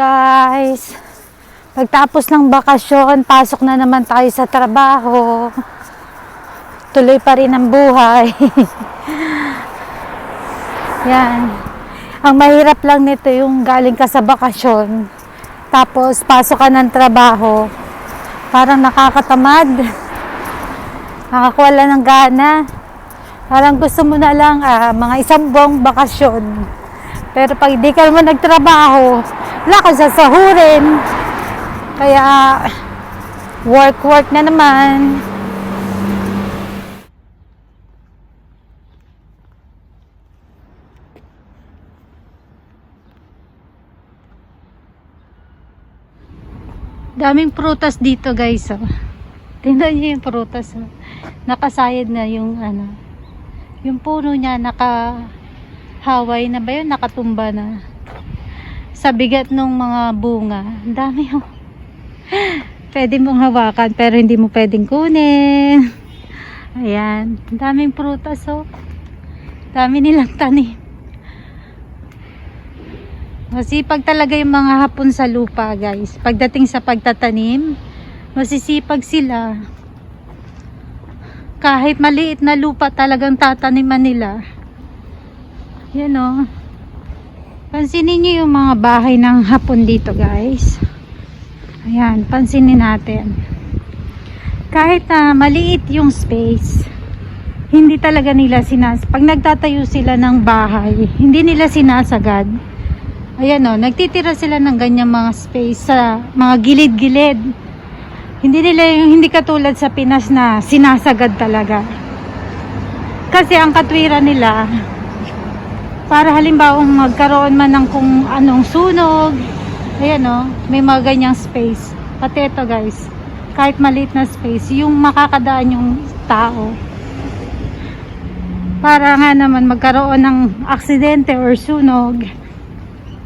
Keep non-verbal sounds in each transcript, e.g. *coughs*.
guys. Pagtapos ng bakasyon, pasok na naman tayo sa trabaho. Tuloy pa rin ang buhay. *laughs* Yan. Ang mahirap lang nito yung galing ka sa bakasyon. Tapos pasok ka ng trabaho. Parang nakakatamad. Nakakawala ng gana. Parang gusto mo na lang ah, mga isang buong bakasyon. Pero pag di ka naman nagtrabaho, wala ka sasahurin. Kaya, work-work na naman. Daming prutas dito guys. Oh. Tingnan niyo yung prutas. Oh. Nakasayad na yung ano. Yung puno niya naka Hawaii na ba yun? Nakatumba na. Sa bigat ng mga bunga. Ang dami oh. *laughs* Pwede mong hawakan pero hindi mo pwedeng kunin. Ayan. Ang daming prutas oh. Dami nilang tanim. Masipag talaga yung mga hapon sa lupa guys. Pagdating sa pagtatanim, masisipag sila. Kahit maliit na lupa talagang tataniman nila. Yan o. Pansinin niyo yung mga bahay ng hapon dito guys. Ayan, pansinin natin. Kahit na maliit yung space, hindi talaga nila sinas... Pag nagtatayo sila ng bahay, hindi nila sinasagad. Ayan o, nagtitira sila ng ganyang mga space sa mga gilid-gilid. Hindi nila yung hindi katulad sa Pinas na sinasagad talaga. Kasi ang katwiran nila, para halimbawa magkaroon man ng kung anong sunog, ayan o, may mga ganyang space. Pati ito guys, kahit maliit na space, yung makakadaan yung tao. Para nga naman magkaroon ng aksidente or sunog,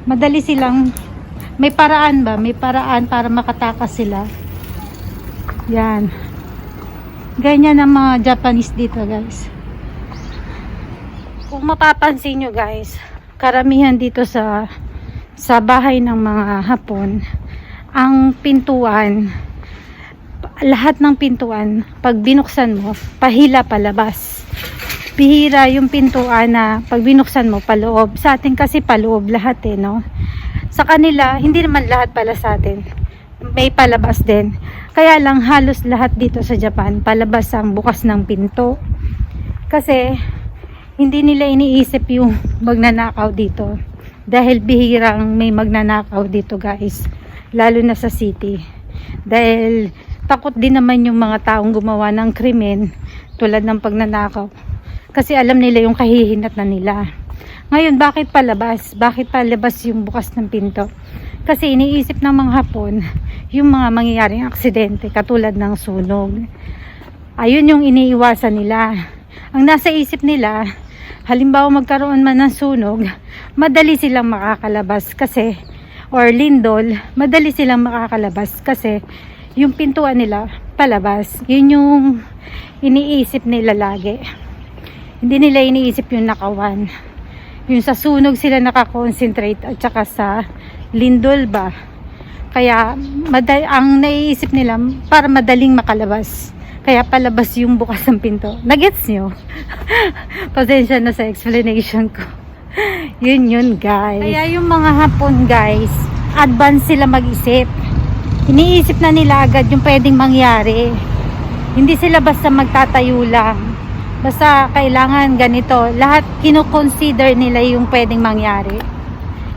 madali silang may paraan ba? May paraan para makatakas sila. Yan. Ganyan ang mga Japanese dito, guys. Kung mapapansin nyo, guys, karamihan dito sa sa bahay ng mga Hapon, ang pintuan, lahat ng pintuan, pag binuksan mo, pahila palabas bihira yung pintuan na pag binuksan mo paloob. Sa atin kasi paloob lahat eh, no? Sa kanila, hindi naman lahat pala sa atin. May palabas din. Kaya lang halos lahat dito sa Japan, palabas ang bukas ng pinto. Kasi, hindi nila iniisip yung magnanakaw dito. Dahil bihirang may magnanakaw dito guys. Lalo na sa city. Dahil takot din naman yung mga taong gumawa ng krimen tulad ng pagnanakaw kasi alam nila yung kahihinat na nila. Ngayon, bakit palabas? Bakit palabas yung bukas ng pinto? Kasi iniisip ng mga Hapon yung mga mangyayaring aksidente katulad ng sunog. Ayun yung iniiwasan nila. Ang nasa isip nila, halimbawa magkaroon man ng sunog, madali silang makakalabas kasi or lindol, madali silang makakalabas kasi yung pintuan nila palabas. Yun yung iniisip nila lagi. Hindi nila iniisip yung nakawan. Yung sa sunog sila nakakonsentrate at saka sa lindol ba. Kaya madal ang naiisip nila para madaling makalabas kaya palabas yung bukas ng pinto. Nagets nyo? *laughs* Pasensya na sa explanation ko. Yun yun guys. Kaya yung mga hapon guys advance sila mag-isip. Iniisip na nila agad yung pwedeng mangyari. Hindi sila basta magtatayo lang. Basta kailangan ganito. Lahat kinoconsider nila yung pwedeng mangyari.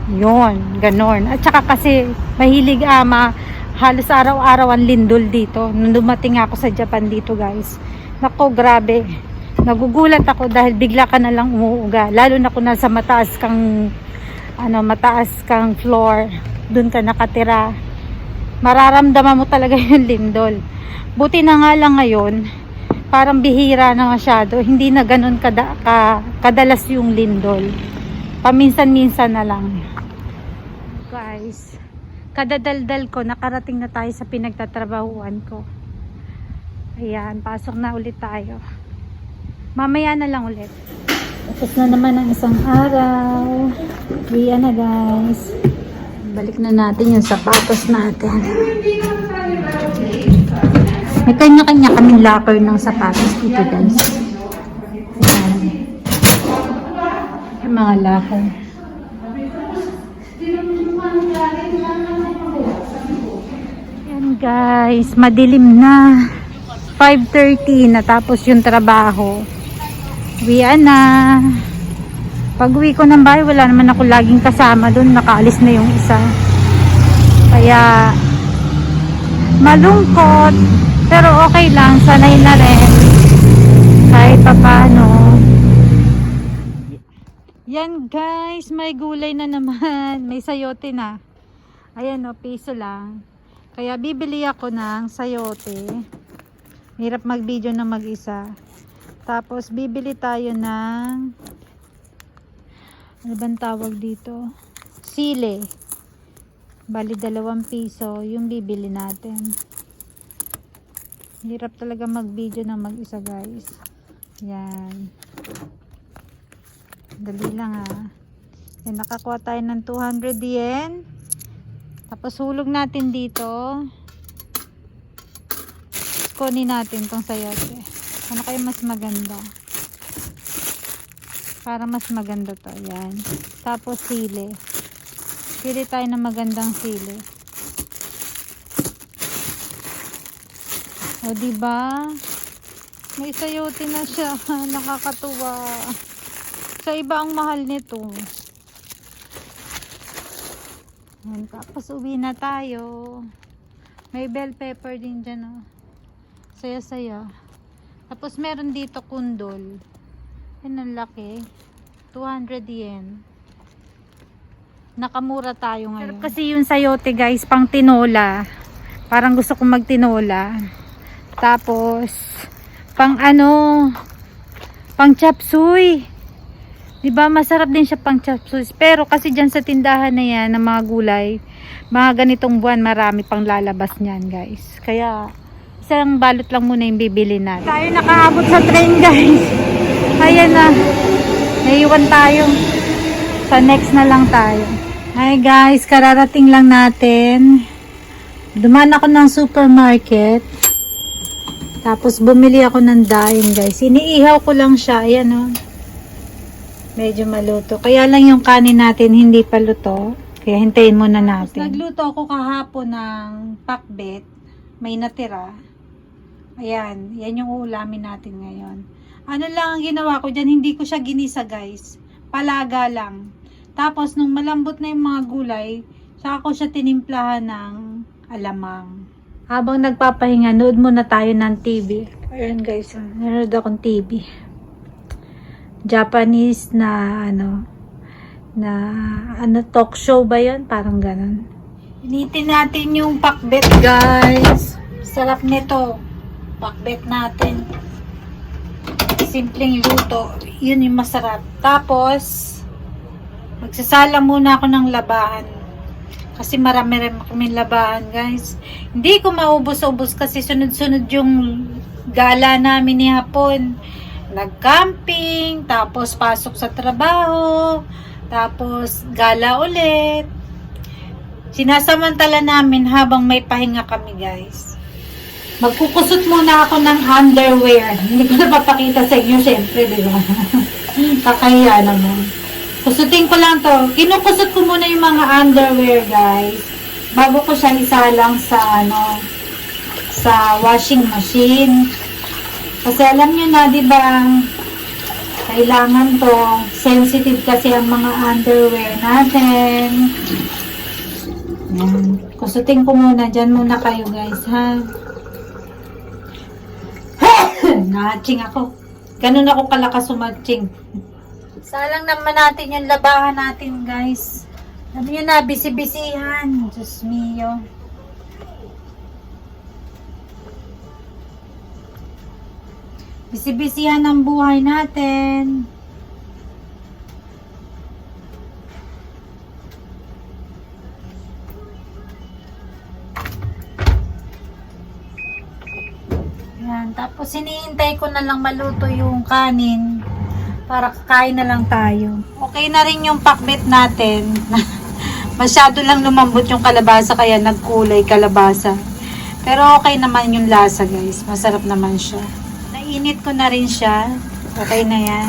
Yun, ganon. At saka kasi mahilig ama, halos araw-araw ang lindol dito. Nung dumating ako sa Japan dito guys. Nako, grabe. Nagugulat ako dahil bigla ka na lang umuuga. Lalo na kung nasa mataas kang ano, mataas kang floor. Doon ka nakatira. Mararamdaman mo talaga *laughs* yung lindol. Buti na nga lang ngayon, parang bihira na masyado. Hindi na ganun kada, ka, kadalas yung lindol. Paminsan-minsan na lang. Guys, kadadaldal ko, nakarating na tayo sa pinagtatrabahuan ko. Ayan, pasok na ulit tayo. Mamaya na lang ulit. Tapos na naman ang isang araw. Uwian na guys. Balik na natin yung sapatos natin. May kanya-kanya kaming locker ng sapatos dito guys. Ayan. Yung mga locker. Guys, madilim na. 5.30 natapos yung trabaho. Uwian na. Pag uwi ko ng bahay, wala naman ako laging kasama doon. Nakaalis na yung isa. Kaya, malungkot. Pero okay lang. Sanay na rin. Kahit papano. Yan guys, may gulay na naman. *laughs* May sayote na. Ayan o, piso lang. Kaya bibili ako ng sayote. Hirap mag-video na mag-isa. Tapos bibili tayo ng ano bang tawag dito? Sile. Bali dalawang piso yung bibili natin. Hirap talaga mag-video na mag-isa guys. Yan. Dali lang ha. Yan, nakakuha tayo ng 200 yen. Tapos hulog natin dito. Kunin natin tong sayote. Ano kayo mas maganda? Para mas maganda to. Yan. Tapos sili. Pili tayo ng magandang sili. O diba? May sayote na siya. *laughs* Nakakatuwa. Sa iba ang mahal nito. Yan, tapos uwi na tayo. May bell pepper din dyan, oh. Saya-saya. Tapos meron dito kundol. Yan ang laki. 200 yen. Nakamura tayo ngayon. Sarap kasi yung sayote guys, pang tinola. Parang gusto kong magtinola. Tapos, pang ano, pang chapsuy. Diba, masarap din siya pang chapsuy. Pero kasi dyan sa tindahan na yan, ng mga gulay, mga ganitong buwan, marami pang lalabas niyan guys. Kaya, isang balot lang muna yung bibili natin. Tayo nakaabot sa train guys. Ayan na. Naiwan tayo. Sa next na lang tayo. Hi guys, kararating lang natin. Duman ako ng supermarket. Tapos bumili ako ng daing guys. Iniihaw ko lang siya. Ayan o. Medyo maluto. Kaya lang yung kanin natin hindi pa luto. Kaya hintayin muna natin. Nagluto ako kahapon ng pakbet. May natira. Ayan. Yan yung uulamin natin ngayon. Ano lang ang ginawa ko dyan. Hindi ko siya ginisa guys. Palaga lang. Tapos nung malambot na yung mga gulay, saka ko siya tinimplahan ng alamang. Habang nagpapahinga, nood muna tayo ng TV. Ayan guys, nanood akong TV. Japanese na ano, na ano talk show ba yun? Parang ganun. Initin natin yung pakbet guys. Sarap nito. Pakbet natin. Simpleng luto. Yun yung masarap. Tapos, magsasala muna ako ng labahan. Kasi marami rin kaming labahan, guys. Hindi ko maubos-ubos kasi sunod-sunod yung gala namin ni Hapon. Nag-camping, tapos pasok sa trabaho, tapos gala ulit. Sinasamantala namin habang may pahinga kami, guys. Magkukusot muna ako ng underwear. Hindi ko na papakita sa inyo, syempre, di ba? *laughs* Kakahiya naman. Kusutin ko lang to. Kinukusot ko muna yung mga underwear, guys. Bago ko siya isalang sa, ano, sa washing machine. Kasi alam nyo na, di ba, kailangan to. Sensitive kasi ang mga underwear natin. Yan. Kusutin ko muna. Diyan muna kayo, guys, ha? *coughs* Nahatsing ako. Ganun ako kalakas sumatsing. Salang naman natin yung labahan natin, guys. Sabi niyo na, bisi-bisihan. Diyos mio. Bisi-bisihan ang buhay natin. Yan. Tapos, hinihintay ko na lang maluto yung kanin para kakain na lang tayo. Okay na rin yung pakbet natin. *laughs* Masyado lang lumambot yung kalabasa kaya nagkulay kalabasa. Pero okay naman yung lasa guys. Masarap naman siya. Nainit ko na rin siya. Okay na yan.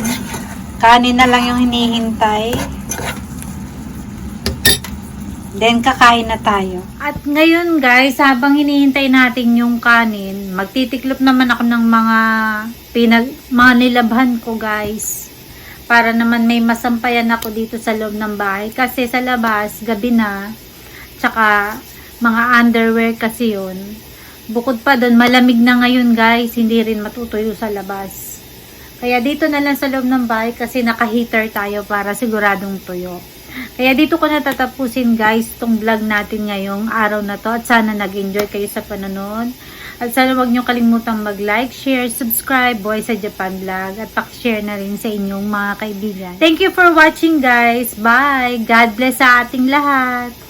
Kanin na lang yung hinihintay. Then, kakain na tayo. At ngayon guys, habang hinihintay natin yung kanin, magtitiklop naman ako ng mga pinag, mga nilabhan ko guys. Para naman may masampayan ako dito sa loob ng bahay. Kasi sa labas, gabi na. Tsaka, mga underwear kasi yun. Bukod pa doon, malamig na ngayon guys. Hindi rin matutuyo sa labas. Kaya dito na lang sa loob ng bahay kasi naka-heater tayo para siguradong tuyo. Kaya dito ko natatapusin guys tong vlog natin ngayong araw na to at sana nag-enjoy kayo sa panonood. At sana wag nyo kalimutang mag-like, share, subscribe, Boy sa Japan Vlog at pakishare na rin sa inyong mga kaibigan. Thank you for watching guys. Bye! God bless sa ating lahat!